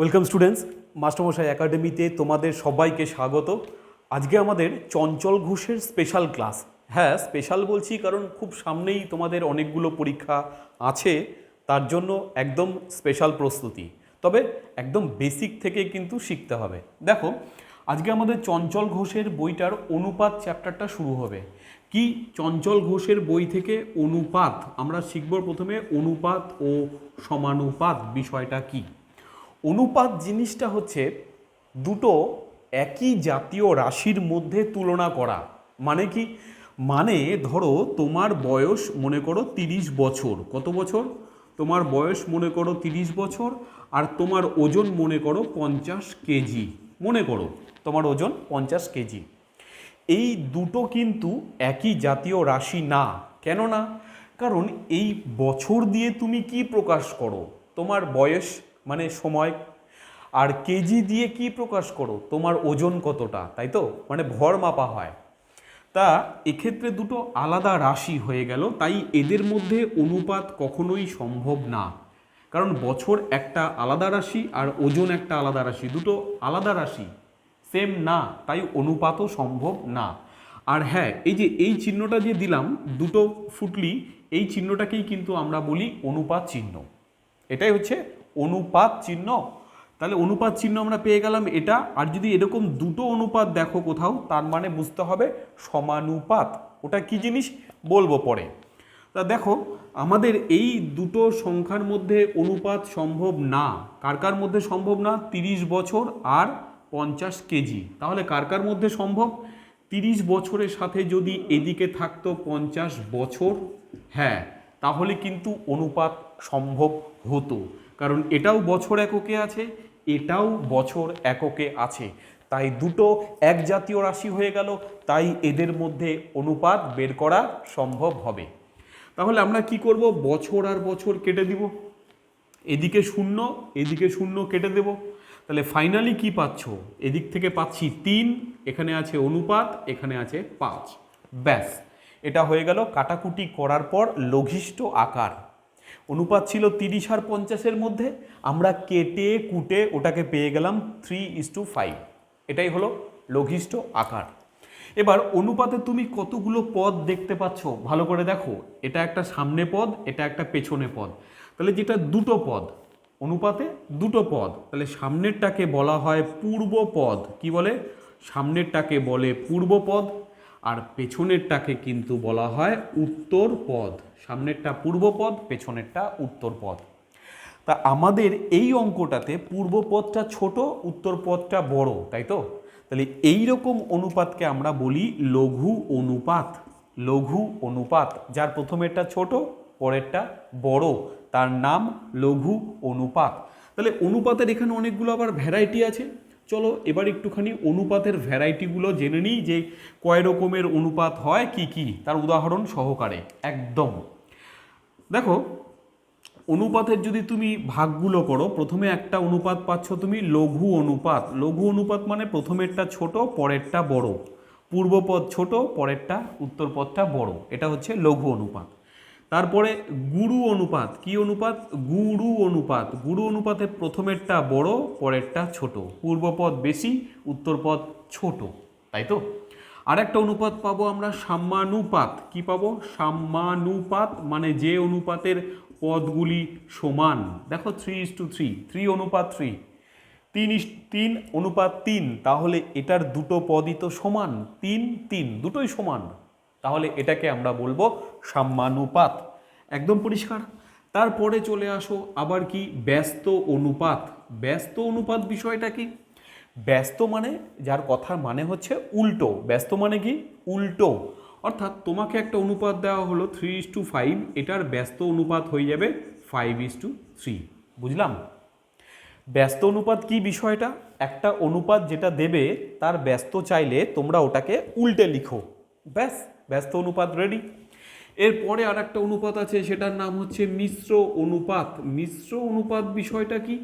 Welcome students মাস্টারমশাই একাডেমিতে তোমাদের সবাইকে স্বাগত। আজকে আমাদের চঞ্চল ঘোষের স্পেশাল ক্লাস হ্যাঁ স্পেশাল বলছি কারণ খুব সামনেই তোমাদের অনেকগুলো পরীক্ষা আছে, তার জন্য একদম স্পেশাল প্রস্তুতি। তবে একদম বেসিক থেকে কিন্তু শিখতে হবে। দেখো, আজকে আমাদের চঞ্চল ঘোষের বইটার অনুপাত চ্যাপ্টারটা শুরু হবে। কি চঞ্চল ঘোষের বই থেকে অনুপাত? আমরা শিখব প্রথমে অনুপাত ও সমানুপাত বিষয়টা কি? অনুপাত জিনিসটা হচ্ছে দুটো একই জাতীয় রাশির মধ্যে তুলনা করা। মানে কি? মানে ধরো তোমার বয়স মনে করো তিরিশ বছর। কত বছর? তোমার বয়স মনে করো তিরিশ বছর আর তোমার ওজন মনে করো পঞ্চাশ কেজি। মনে করো তোমার ওজন পঞ্চাশ কেজি। এই দুটো কিন্তু একই জাতীয় রাশি না। কেন না? কারণ এই বছর দিয়ে তুমি কি প্রকাশ করো? তোমার বয়স মানে সময়। আর কেজি দিয়ে কি প্রকাশ করো? তোমার ওজন কতটা? তাই তো? মানে ভর মাপা হয়। তা এক্ষেত্রে দুটো আলাদা রাশি হয়ে গেল, তাই এদের মধ্যে অনুপাত কখনোই সম্ভব না। কারণ বছর একটা আলাদা রাশি আর ওজন একটা আলাদা রাশি, দুটো আলাদা রাশি। সেম না, তাই অনুপাতও সম্ভব না। আর হ্যাঁ এই যে এই চিহ্নটা যে দিলাম, দুটো ফুটলি, এই চিহ্নটাকেই কিন্তু আমরা বলি অনুপাত চিহ্ন। এটাই হচ্ছে অনুপাত চিহ্ন, তাহলে অনুপাত চিহ্ন আমরা পেয়ে গেলাম এটা। আর যদি এরকম দুটো অনুপাত দেখো কোথাও, তার মানে বুঝতে হবে সমানুপাত। ওটা কি জিনিস? বলব পরে। তা দেখো, আমাদের এই দুটো সংখ্যার মধ্যে অনুপাত সম্ভব না। কার কার মধ্যে সম্ভব না? তিরিশ বছর আর পঞ্চাশ কেজি। তাহলে কার কার মধ্যে সম্ভব? তিরিশ বছরের সাথে যদি এদিকে থাকতো পঞ্চাশ বছর হ্যাঁ তাহলে কিন্তু অনুপাত সম্ভব হতো। কারণ এটাও বছর এককে আছে, এটাও বছর এককে আছে। তাই দুটো এক জাতীয় রাশি হয়ে গেল, তাই এদের মধ্যে অনুপাত বের করা সম্ভব হবে। তাহলে আমরা কি করব? বছর আর বছর কেটে দিব। এদিকে শূন্য এদিকে শূন্য কেটে দেব। তাহলে ফাইনালি কি পাচ্ছ? এদিক থেকে পাচ্ছি তিন, এখানে আছে অনুপাত, এখানে আছে পাঁচ। ব্যাস, এটা হয়ে গেল কাটাকুটি করার পর লঘিষ্ঠ আকার। অনুপাত ছিল তিরিশ আর পঞ্চাশের মধ্যে। আমরা কেটে কুটে ওটাকে পেয়ে গেলাম থ্রি ইস টু ফাইভ এটাই হলো লঘিষ্ঠ আকার। এবার অনুপাতে তুমি কতগুলো পদ দেখতে পাচ্ছ? ভালো করে দেখো। এটা একটা সামনে পদ, এটা একটা পেছনে পদ। তাহলে যেটা দুটো পদ, অনুপাতে দুটো পদ, তাহলে সামনেরটাকে বলা হয় পূর্ব পদ। কি বলে? সামনেরটাকে বলে পূর্ব পদ। আর পেছনেরটাকে কিন্তু বলা হয় উত্তর পদ। সামনেরটা পূর্ব পদ, পেছনেরটা উত্তর পদ। তা আমাদের এই অঙ্কটাতে পূর্ব পদটা ছোট, উত্তর পদটা বড়, তাই তো? তাহলে এই রকম অনুপাতকে আমরা বলি লঘু অনুপাত লঘু অনুপাত। যার প্রথমেরটা ছোট, পরেরটা বড়, তার নাম লঘু অনুপাত। তাহলে অনুপাতের এখানে অনেকগুলো আবার ভ্যারাইটি আছে। চলো এবার একটুখানি অনুপাতের ভ্যারাইটিগুলো জেনে নিই যে কয় রকমের অনুপাত হয়, কি কি। তার উদাহরণ সহকারে, একদম। দেখো, অনুপাতের যদি তুমি ভাগগুলো করো, প্রথমে একটা অনুপাত পাচ্ছ তুমি লঘু অনুপাত। লঘু অনুপাত মানে প্রথমেরটা ছোট, পরেরটা বড়। পূর্বপদ ছোট, পরেরটা উত্তরপদটা বড়। এটা হচ্ছে লঘু অনুপাত। তারপরে গুরু অনুপাত, কি অনুপাত? গুরু অনুপাত। গুরু অনুপাতে প্রথমেরটা বড়, পরেরটা ছোট। পূর্বপদ বেশি, উত্তরপদ ছোট, তাই তো? আরেকটা অনুপাত পাবো আমরা সাম্যানুপাত কি পাবো? সাম্যানুপাত মানে যে অনুপাতের পদগুলি সমান। দেখো three is to three three অনুপাত থ্রি তিন ইস তিন অনুপাত তিন। তাহলে এটার দুটো পদই তো সমান। তিন তিন, দুটোই সমান। তাহলে এটাকে আমরা বলব সাম্যানুপাত একদম পরিষ্কার। তারপরে চলে আসো আবার কি? ব্যস্ত অনুপাত। ব্যস্ত অনুপাত বিষয়টা কি? ব্যস্ত মানে যার কথার মানে হচ্ছে উল্টো। ব্যস্ত মানে কি? উল্টো। অর্থাৎ তোমাকে একটা অনুপাত দেওয়া হলো থ্রি ইস টু ফাইভ এটার ব্যস্ত অনুপাত হয়ে যাবে ফাইভ ইস টু থ্রি বুঝলাম? ব্যস্ত অনুপাত কি বিষয়টা? একটা অনুপাত যেটা দেবে, তার ব্যস্ত চাইলে তোমরা ওটাকে উল্টে লিখো। ব্যাস। ব্যস্ত অনুপাত রেডি এরপরে আর একটা অনুপাত আছে, সেটার নাম হচ্ছে মিশ্র অনুপাত। মিশ্র অনুপাত বিষয়টা কি?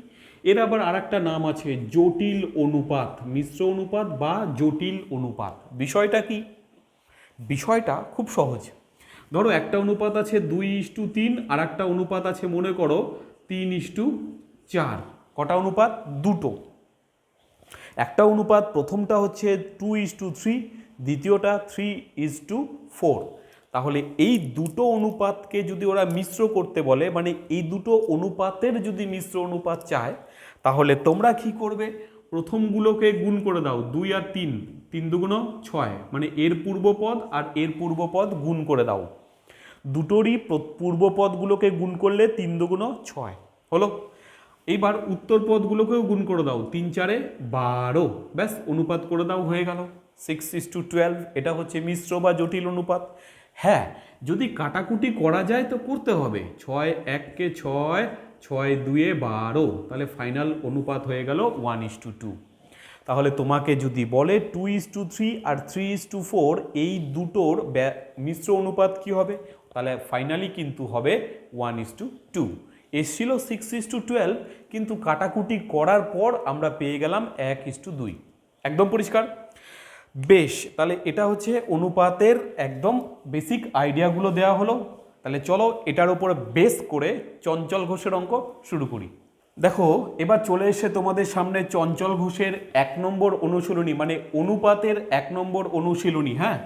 এর আবার আর একটা নাম আছে, জটিল অনুপাত। মিশ্র অনুপাত বা জটিল অনুপাত। বিষয়টা কি? বিষয়টা খুব সহজ। ধরো একটা অনুপাত আছে দুই ইস টু তিন আর একটা অনুপাত আছে, মনে করো, তিন ইস টু চার। কটা অনুপাত? দুটো। একটা অনুপাত প্রথমটা হচ্ছে টু ইজ টু থ্রি দ্বিতীয়টা থ্রি ইজ টু ফোর তাহলে এই দুটো অনুপাতকে যদি ওরা মিশ্র করতে বলে মানে এই দুটো অনুপাতের যদি মিশ্র অনুপাত চায়, তাহলে তোমরা কি করবে? প্রথমগুলোকে গুণ করে দাও, দুই আর তিন তিন দুগুণ ছয় মানে এর পূর্বপদ আর এর পূর্বপদ গুণ করে দাও। দুটোরই পূর্বপদগুলোকে গুণ করলে তিন দুগুণ ছয়, হলো? এইবার উত্তর পদগুলোকেও গুণ করে দাও, তিন চারে বারো, ব্যাস, অনুপাত করে দাও হয়ে গেল। সিক্স ইস টু টুয়েলভ এটা হচ্ছে মিশ্র বা জটিল অনুপাত। হ্যাঁ যদি কাটাকুটি করা যায় তো করতে হবে। ছয় এককে ছয় ছয় দুয়ে বারো। তাহলে ফাইনাল অনুপাত হয়ে গেল ওয়ান ইস টু টু তাহলে তোমাকে যদি বলে টু ইস টু থ্রি আর থ্রি ইস টু ফোর এই দুটোর মিশ্র অনুপাত কি হবে? তাহলে ফাইনালি কিন্তু হবে ওয়ান ইস টু টু এসছিল সিক্স ইস টু টুয়েলভ কিন্তু কাটাকুটি করার পর আমরা পেয়ে গেলাম এক ইস টু দুই। একদম পরিষ্কার? বেশ, তাহলে এটা হচ্ছে অনুপাতের একদম বেসিক আইডিয়াগুলো দেওয়া হলো। তাহলে চলো এটার উপরে বেস করে চঞ্চল ঘোষের অঙ্ক শুরু করি। দেখো, এবার চলে এসে তোমাদের সামনে চঞ্চল ঘোষের এক নম্বর অনুশীলনী মানে অনুপাতের এক নম্বর অনুশীলনী হ্যাঁ?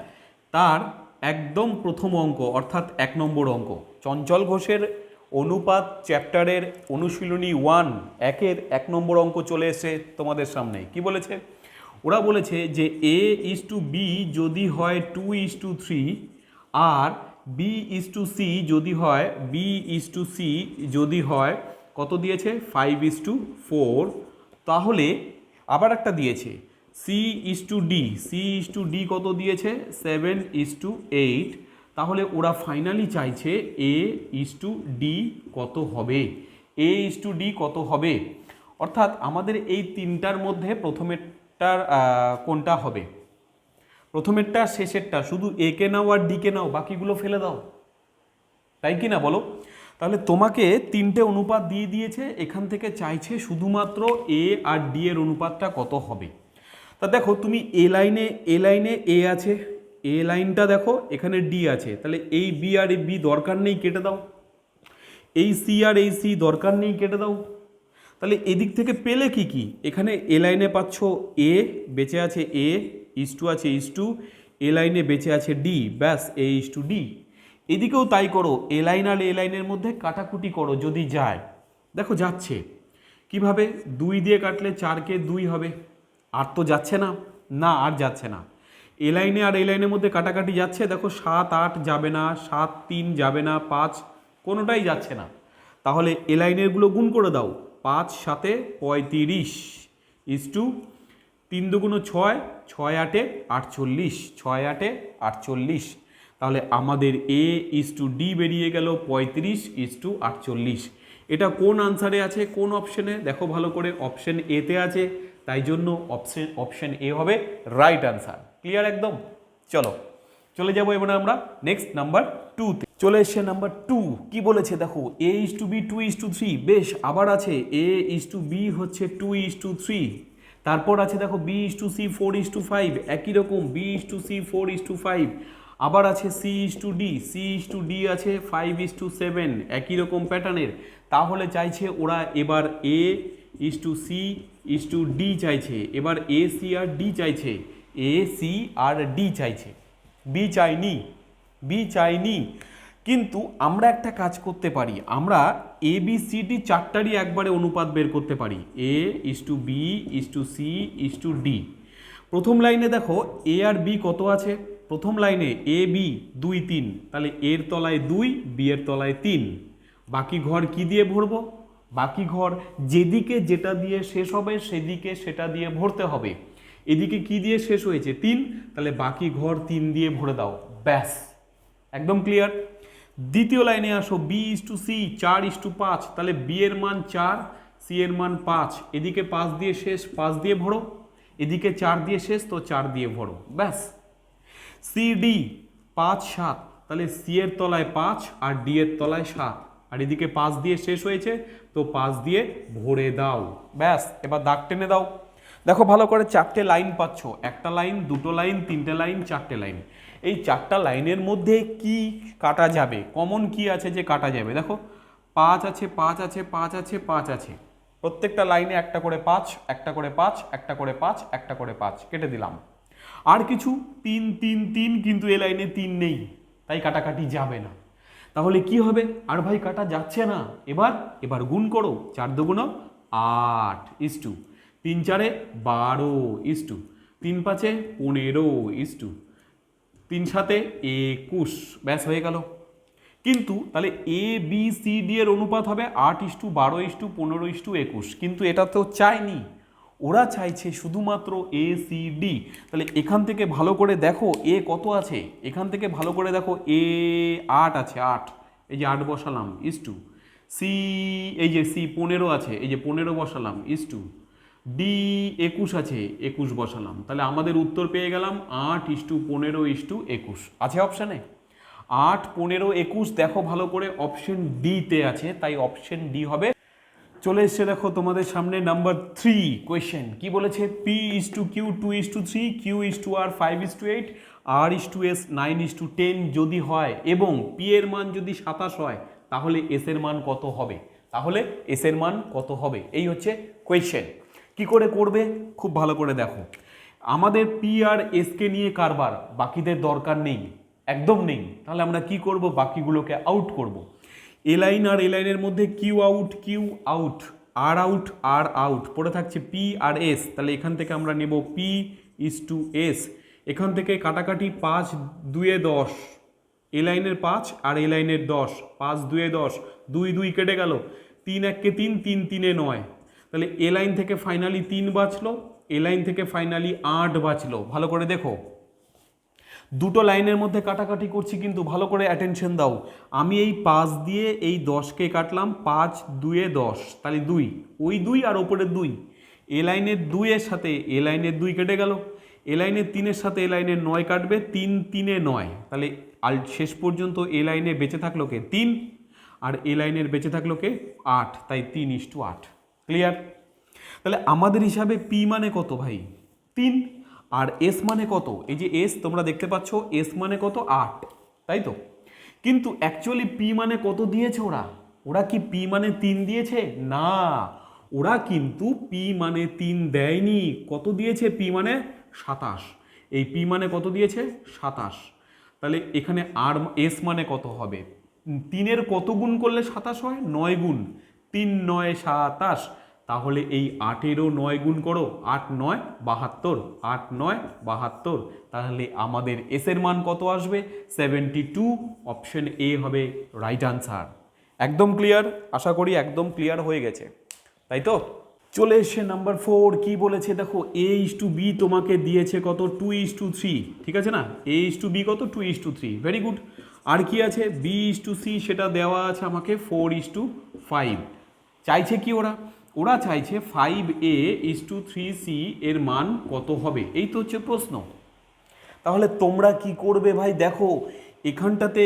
তার একদম প্রথম অঙ্ক, অর্থাৎ এক নম্বর অঙ্ক। চঞ্চল ঘোষের অনুপাত চ্যাপ্টারের অনুশীলনী ওয়ান একের এক নম্বর অঙ্ক চলে এসে তোমাদের সামনে। কি বলেছে? ওরা বলেছে যে এ ইস টু বি যদি হয় টু ইস টু থ্রি আর বি ইস টু সি যদি হয় বি ইস টু সি যদি হয় কত দিয়েছে ফাইভ ইস টু ফোর তাহলে আবার একটা দিয়েছে C is to D C is to D কত দিয়েছে সেভেন ইস টু এইট তাহলে ওরা ফাইনালি চাইছে এ ইস টু ডি কত হবে এ ইস টু ডি কত হবে অর্থাৎ আমাদের এই তিনটার মধ্যে প্রথমেরটার আহ, কোনটা হবে? প্রথমেরটা শেষেরটা শুধু এ কে নাও আর ডি কে নাও বাকিগুলো ফেলে দাও। তাই কি না বলো? তাহলে তোমাকে তিনটে অনুপাত দিয়ে দিয়েছে এখান থেকে চাইছে শুধুমাত্র এ আর ডি এর অনুপাতটা কত হবে। তা দেখো তুমি এ লাইনে এ লাইনে এ আছে এ লাইনটা দেখো এখানে ডি আছে। তাহলে এই বি আর এই বি দরকার নেই কেটে দাও। এই সি আর এই সি দরকার নেই কেটে দাও। তাহলে এদিক থেকে পেলে কি কি? এখানে এ লাইনে পাচ্ছ এ, বেঁচে আছে এ, ইস টু আছে ইস টু, এ লাইনে বেঁচে আছে ডি, ব্যাস, এ ইস টু ডি। এদিকেও তাই করো, এ লাইন আর এ লাইনের মধ্যে কাটাকুটি করো যদি যায়। দেখো যাচ্ছে। কীভাবে? দুই দিয়ে কাটলে চারকে দুই হবে। আর তো যাচ্ছে না। না, আর যাচ্ছে না। এ লাইনে আর এ লাইনের মধ্যে কাটাকাটি যাচ্ছে, দেখো সাত, আট যাবে না, সাত, তিন যাবে না, পাঁচ, কোনোটাই যাচ্ছে না। তাহলে এ লাইনেরগুলো গুণ করে দাও। পাঁচ সাতে পঁয়ত্রিশ ইস টু তিন দুগুণ ছয় ছয় আটে আটচল্লিশ, ছয় আটে আটচল্লিশ। তাহলে আমাদের এ ইস টু ডি বেরিয়ে গেল, পঁয়ত্রিশ ইস টু আটচল্লিশ। এটা কোন আনসারে আছে, কোন অপশনে দেখো ভালো করে অপশন এতে আছে, তাই জন্য অপশন অপশন এ হবে রাইট আনসার ক্লিয়ার একদম? চলো, চলে যাব এবার আমরা নেক্সট নাম্বার টুতে চলে এসছে নাম্বার টু কি বলেছে দেখো A is to B two is to three বেশ আবার আছে এ ইস টু বি হচ্ছে টু ইস টু থ্রি তারপর আছে দেখো B is to C four is to five একই রকম B is to C four is to five আবার আছে C is to D C is to D আছে five is to seven একই রকম প্যাটার্নের তাহলে চাইছে ওরা এবার A is to C is to D চাইছে এবার এ সি আর ডি চাইছে এ সি আর ডি চাইছে বি চাইনি বি চাইনি কিন্তু আমরা একটা কাজ করতে পারি। আমরা এ বি সি ডি চারটারই একবারে অনুপাত বের করতে পারি। A is to B is to C is to D প্রথম লাইনে দেখো এ আর বি কত আছে? প্রথম লাইনে এ বি দুই, তিন। তাহলে এর তলায় দুই বি এর তলায় তিন। বাকি ঘর কি দিয়ে ভরবো? বাকি ঘর যেদিকে যেটা দিয়ে শেষ হবে, সেদিকে সেটা দিয়ে ভরতে হবে। এদিকে কি দিয়ে শেষ হয়েছে? তিন। তাহলে বাকি ঘর তিন দিয়ে ভরে দাও। ব্যাস। একদম ক্লিয়ার দ্বিতীয় লাইনে আসো, বি ইস টু সি, চার ইস টু পাঁচ, তাহলে বি এর মান চার, সি এর মান পাঁচ। এদিকে পাঁচ দিয়ে শেষ, পাঁচ দিয়ে ভরো। এদিকে চার দিয়ে শেষ, তো চার দিয়ে ভরো। ব্যাস। সি, ডি, পাঁচ, সাত, তাহলে সি এর তলায় পাঁচ আর ডি এর তলায় সাত। আর এদিকে পাঁচ দিয়ে শেষ হয়েছে, তো পাঁচ দিয়ে ভরে দাও। ব্যাস, এবার দাগ টেনে দাও। দেখো, ভালো করে চারটে লাইন পাচ্ছ। একটা লাইন, দুটো লাইন, তিনটে লাইন, চারটে লাইন। এই চারটা লাইনের মধ্যে কি কাটা যাবে? কমন কি আছে যে কাটা যাবে? দেখো, পাঁচ আছে পাঁচ আছে পাঁচ আছে পাঁচ আছে। প্রত্যেকটা লাইনে একটা করে পাঁচ, একটা করে পাঁচ, একটা করে পাঁচ, একটা করে পাঁচ। কেটে দিলাম। আর কিছু তিন তিন তিন কিন্তু এ লাইনে তিন নেই। তাই কাটাকাটি যাবে না। তাহলে কি হবে? আর ভাই, কাটা যাচ্ছে না। এবার এবার গুণ করো। চার দুগুণ আট ইস টু তিন চারে বারো ইস টু তিন পাঁচে পনেরো ইস টু তিন সাতে একুশ। ব্যাস, হয়ে গেল। কিন্তু তাহলে এ বি সি ডি এর অনুপাত হবে আট ইস্টু বারো ইস্টু পনেরো ইস্টু একুশ। কিন্তু এটা তো চায়নি। ওরা চাইছে শুধুমাত্র এ সি ডি তাহলে এখান থেকে ভালো করে দেখো এ কত আছে? এখান থেকে ভালো করে দেখো এ আট আছে, আট। এই যে আট বসালাম ইস টু সি এই যে সি পনেরো আছে, এই যে পনেরো বসালাম ইস টু ডি একুশ আছে, একুশ বসালাম। তাহলে আমাদের উত্তর পেয়ে গেলাম আট ইস্টু পনেরো ইস্টু একুশ। আছে অপশানে আট, পনেরো, একুশ, দেখো ভালো করে অপশন ডিতে আছে, তাই অপশন ডি হবে। চলে এসছে দেখো তোমাদের সামনে নাম্বার থ্রি কোয়েশ্চেন কি বলেছে? P is to Q two is to three Q is to R five is to eight R is to S nine is to ten যদি হয়, এবং পি এর মান যদি সাতাশ হয়, তাহলে এস এর মান কত হবে? তাহলে এস এর মান কত হবে? এই হচ্ছে কোয়েশ্চেন কি করে করবে? খুব ভালো করে দেখো। আমাদের পি আর এসকে নিয়ে কারবার, বাকিদের দরকার নেই, একদম নেই। তাহলে আমরা কি করব? বাকিগুলোকে আউট করব। এ লাইন আর এ লাইনের মধ্যে Q out Q out R out R out পড়ে থাকছে পি আর এস তাহলে এখান থেকে আমরা নেব পি ইস টু এস এখান থেকে কাটাকাটি পাঁচ দুয়ে দশ। এ লাইনের পাঁচ আর এ লাইনের দশ। পাঁচ দুয়ে দশ। দুই দুই কেটে গেল। তিন এককে তিন তিন তিনে নয়। তাহলে এ লাইন থেকে ফাইনালি তিন বাঁচলো, এ লাইন থেকে ফাইনালি আট বাঁচলো। ভালো করে দেখো। দুটো লাইনের মধ্যে কাটাকাটি করছি কিন্তু ভালো করে অ্যাটেনশন দাও। আমি এই পাঁচ দিয়ে এই দশকে কাটলাম, পাঁচ দুয়ে দশ, তাহলে দুই। ওই দুই আর ওপরে দুই। এ লাইনের দুইয়ের সাথে এ লাইনের দুই কেটে গেল। এ লাইনের তিনের সাথে এ লাইনের নয় কাটবে, তিন তিনে নয়। তাহলে আল শেষ পর্যন্ত এ লাইনে বেঁচে থাকল কে? তিন। আর এ লাইনের বেঁচে থাকল কে? আট। তাই তিন ইস টু আট। ক্লিয়ার তাহলে আমাদের হিসাবে পি মানে কত ভাই? তিন। আর এস মানে কত? এই যে এস তোমরা দেখতে পাচ্ছ এস মানে কত? আট। তাই তো? কিন্তু অ্যাকচুয়ালি পি মানে কত দিয়েছে ওরা? ওরা কি পি মানে তিন দিয়েছে? না। ওরা কিন্তু পি মানে তিন দেয়নি। কত দিয়েছে পি মানে? সাতাশ। এই পি মানে কত দিয়েছে? সাতাশ। তাহলে এখানে আর এস মানে কত হবে? তিনের কত গুণ করলে সাতাশ হয়? নয় গুণ। তিন নয় সাতাশ তাহলে এই আটেরও নয় গুণ করো, আট নয় বাহাত্তর, আট নয় বাহাত্তর। তাহলে আমাদের এসের মান কত আসবে? সেভেন্টি টু অপশন এ হবে রাইট আনসার একদম ক্লিয়ার আশা করি একদম ক্লিয়ার হয়ে গেছে। তাই তো? চলে এসে নাম্বার ফোর কি বলেছে? দেখো এ ইস টু বি তোমাকে দিয়েছে কত? টু ইস টু থ্রি ঠিক আছে না? এ ইস টু বি কত? Two is to three very good আর কি আছে? বি ইস টু সি সেটা দেওয়া আছে আমাকে। ফোর ইস টু ফাইভ চাইছে কি ওরা? ওরা চাইছে five A is to three C এর মান কত হবে? এই তো হচ্ছে প্রশ্ন। তাহলে তোমরা কি করবে ভাই? দেখো, এখানটাতে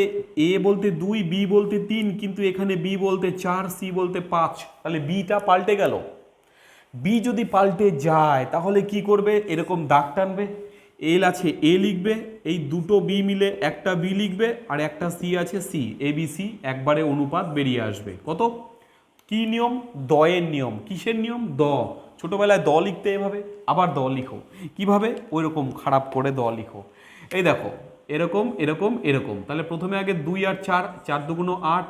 এ বলতে দুই বি বলতে তিন, কিন্তু এখানে বি বলতে চার সি বলতে পাঁচ। তাহলে বিটা পাল্টে গেল। বি যদি পাল্টে যায়, তাহলে কি করবে? এরকম দাগ টানবে। এল আছে এ লিখবে, এই দুটো বি মিলে একটা বি লিখবে, আর একটা সি আছে সি এ বি সি একবারে অনুপাত বেরিয়ে আসবে। কত? কি নিয়ম? দয়ের নিয়ম। কিসের নিয়ম? দ। ছোটোবেলায় দ লিখতে এভাবে, আবার দ লিখো। কীভাবে? ওই রকম খারাপ করে দ লিখো। এই দেখো, এরকম এরকম এরকম। তাহলে প্রথমে আগে দুই আর চার চার দুগুণ আট,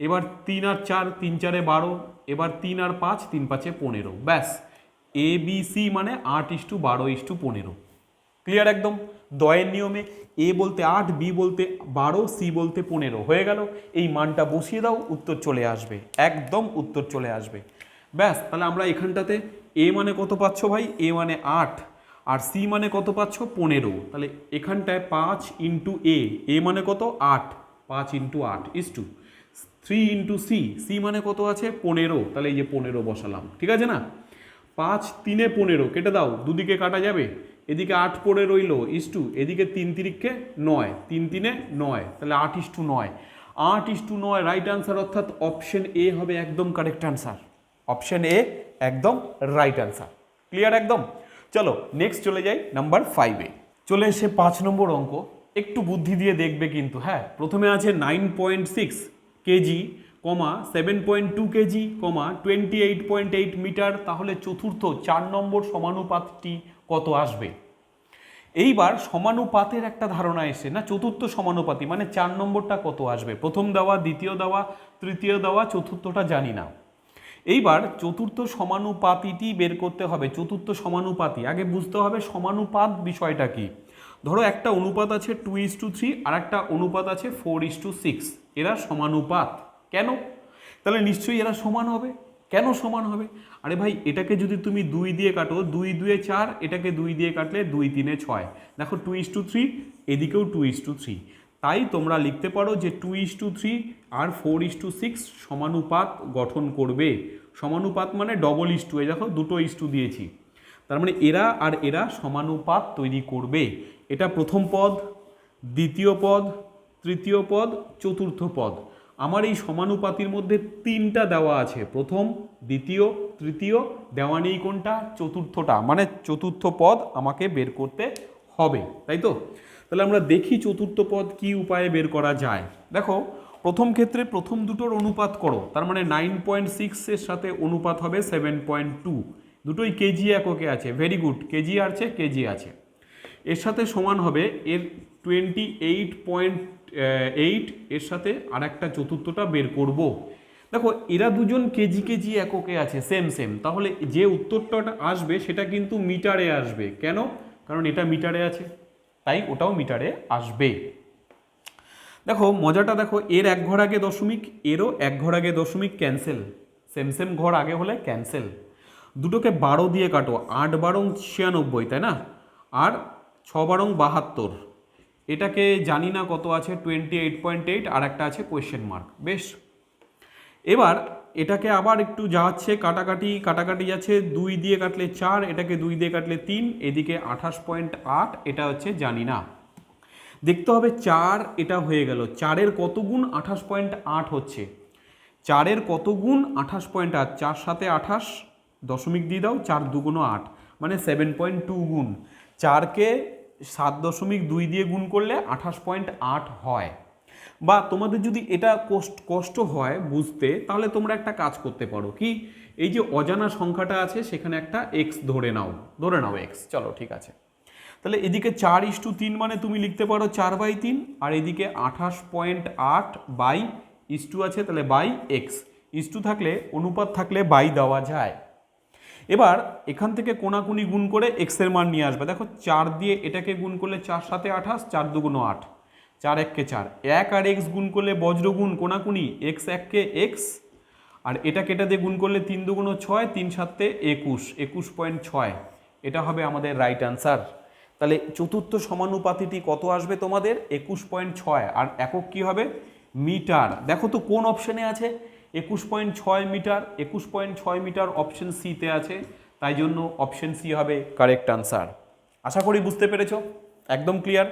এবার তিন আর চার, তিন চারে বারো, এবার তিন আর পাঁচ, তিন পাঁচে পনেরো। ব্যাস। এ বি সি মানে আট ইস টু বারো ইস্টু পনেরো। ক্লিয়ার একদম? দয়ের নিয়মে এ বলতে আট, বি বলতে বারো, সি বলতে পনেরো। হয়ে গেল, এই মানটা বসিয়ে দাও, উত্তর চলে আসবে। একদম উত্তর চলে আসবে। ব্যাস, তাহলে আমরা এখানটাতে এ মানে কত পাচ্ছ ভাই? এ মানে আট, আর সি মানে কত পাচ্ছ? পনেরো। তাহলে এখানটায় পাঁচ ইন্টু এ এ মানে কত? আট। পাঁচ ইন্টু আট is two. Three into C C মানে কত আছে? পনেরো। তাহলে এই যে পনেরো বসালাম, ঠিক আছে না? পাঁচ তিনে পনেরো, কেটে দাও, দুদিকে কাটা যাবে? এদিকে আট পড়ে রইল ইস্টু এদিকে তিন তিরিখকে নয়, তিন তিনে নয়, তাহলে আট ইস্টু নয়। আট ইস্টু নয় রাইট আনসার অর্থাৎ অপশন এ হবে একদম কারেক্ট আনসার অপশন এ একদম রাইট আনসার ক্লিয়ার একদম? চলো নেক্সট চলে যাই নাম্বার ফাইভে চলে এসে পাঁচ নম্বর অঙ্ক, একটু বুদ্ধি দিয়ে দেখবে কিন্তু হ্যাঁ প্রথমে আছে nine point six KG, comma seven point two KG, comma twenty eight point eight metre তাহলে চতুর্থ, চার নম্বর সমানুপাতটি কত আসবে? এইবার সমানুপাতের একটা ধারণা এসে না, চতুর্থ সমানুপাতি মানে চার নম্বরটা কত আসবে? প্রথম দেওয়া, দ্বিতীয় দেওয়া, তৃতীয় দেওয়া, চতুর্থটা জানি না। এইবার চতুর্থ সমানুপাতিটি বের করতে হবে, চতুর্থ সমানুপাতি। আগে বুঝতে হবে সমানুপাত বিষয়টা কি। ধরো একটা অনুপাত আছে টু ইস টু থ্রি আর একটা অনুপাত আছে ফোর ইস টু সিক্স এরা সমানুপাত। কেন? তাহলে নিশ্চয়ই এরা সমান হবে। কেন সমান হবে? আরে ভাই, এটাকে যদি তুমি দুই দিয়ে কাটো, দুই দুয়ে চার, এটাকে দুই দিয়ে কাটলে দুই তিনে ছয়। দেখো টু ইস টু থ্রি এদিকেও টু ইস টু থ্রি তাই তোমরা লিখতে পারো যে টু ইস টু থ্রি আর ফোর ইস টু সিক্স সমানুপাত গঠন করবে। সমানুপাত মানে ডবল ইস টু এই দেখো, দুটো ইস টু দিয়েছি। তার মানে এরা আর এরা সমানুপাত তৈরি করবে। এটা প্রথম পদ, দ্বিতীয় পদ, তৃতীয় পদ, চতুর্থ পদ। আমার এই সমানুপাতির মধ্যে তিনটা দেওয়া আছে। প্রথম, দ্বিতীয়, তৃতীয়, দেওয়া নেই কোনটা? চতুর্থটা। মানে চতুর্থ পদ আমাকে বের করতে হবে, তাই তো? তাহলে আমরা দেখি চতুর্থ পদ কি উপায়ে বের করা যায়। দেখো, প্রথম ক্ষেত্রে প্রথম দুটোর অনুপাত করো। তার মানে নাইন পয়েন্ট সিক্সের সাথে অনুপাত হবে সেভেন পয়েন্ট টু দুটোই কেজি এককে আছে। ভেরি গুড কেজি আছে কেজি আছে। এর সাথে সমান হবে এর টোয়েন্টি এইট পয়েন্ট এইট এর সাথে আর একটা চতুর্থটা বের করব। দেখো, এরা দুজন কেজি কেজি এককে আছে সেম সেম তাহলে যে উত্তরটা আসবে, সেটা কিন্তু মিটারে আসবে। কেন? কারণ এটা মিটারে আছে, তাই ওটাও মিটারে আসবে। দেখো, মজাটা দেখো, এর এক ঘর আগে দশমিক, এরও এক ঘর আগে দশমিক ক্যান্সেল সেম সেম ঘর আগে হলে ক্যান্সেল দুটোকে বারো দিয়ে কাটো, আট বারং ছিয়ানব্বই, তাই না? আর ছ বারং বাহাত্তর। এটাকে জানি না কত আছে টোয়েন্টি এইট পয়েন্ট এইট আর একটা আছে কোয়েশ্চেন মার্ক বেশ। এবার এটাকে আবার একটু যাচ্ছে, কাটাকাটি কাটাকাটি যাচ্ছে, দুই দিয়ে কাটলে চার, এটাকে দুই দিয়ে কাটলে তিন, এদিকে আঠাশ পয়েন্ট আট, এটা হচ্ছে জানি না। দেখতে হবে চার, এটা হয়ে গেল। চারের কত গুণ? আঠাশ পয়েন্ট আট হচ্ছে। চারের কত গুণ? আঠাশ পয়েন্ট আট, চার সাথে আঠাশ, দশমিক দিয়ে দাও, চার দুগুণ আট মানে সেভেন পয়েন্ট টু গুণ। চারকে সাত দশমিক দুই দিয়ে গুণ করলে আঠাশ পয়েন্ট আট হয়। বা তোমাদের যদি এটা কষ্ট কষ্ট হয় বুঝতে, তাহলে তোমরা একটা কাজ করতে পারো। কি? এই যে অজানা সংখ্যাটা আছে, সেখানে একটা এক্স ধরে নাও ধরে নাও এক্স চলো, ঠিক আছে। তাহলে এদিকে চার ইস্টু তিন মানে তুমি লিখতে পারো চার বাই তিন, আর এদিকে আঠাশ পয়েন্ট আট বাই ইস্টু আছে, তাহলে বাই এক্স ইস্টু থাকলে, অনুপাত থাকলে বাই দেওয়া যায়। এবার এখান থেকে কোনাকুনি গুণ করে এক্সের মান নিয়ে আসবে। দেখো, চার দিয়ে এটাকে গুণ করলে চার সাথে আঠাশ, চার দুগুণ আট। চার এককে চার। এক আর এক্স গুণ করলে বজ্রগুণ কোনাকুনি এক্স এককে এক্স আর এটা কেটে দিয়ে গুণ করলে তিন দুগুণ ছয়, তিন সাতে একুশ একুশ পয়েন্ট ছয়। এটা হবে আমাদের রাইট আনসার তাহলে চতুর্থ সমানুপাতিটি কত আসবে তোমাদের? একুশ পয়েন্ট ছয়। আর একক কি হবে? মিটার। দেখো তো কোন অপশানে আছে? একুশ পয়েন্ট ছয় মিটার, একুশ পয়েন্ট ছয় মিটার অপশন সিতে আছে। তাই জন্য অপশন সি হবে কারেক্ট আনসার আশা করি বুঝতে পেরেছ? একদম ক্লিয়ার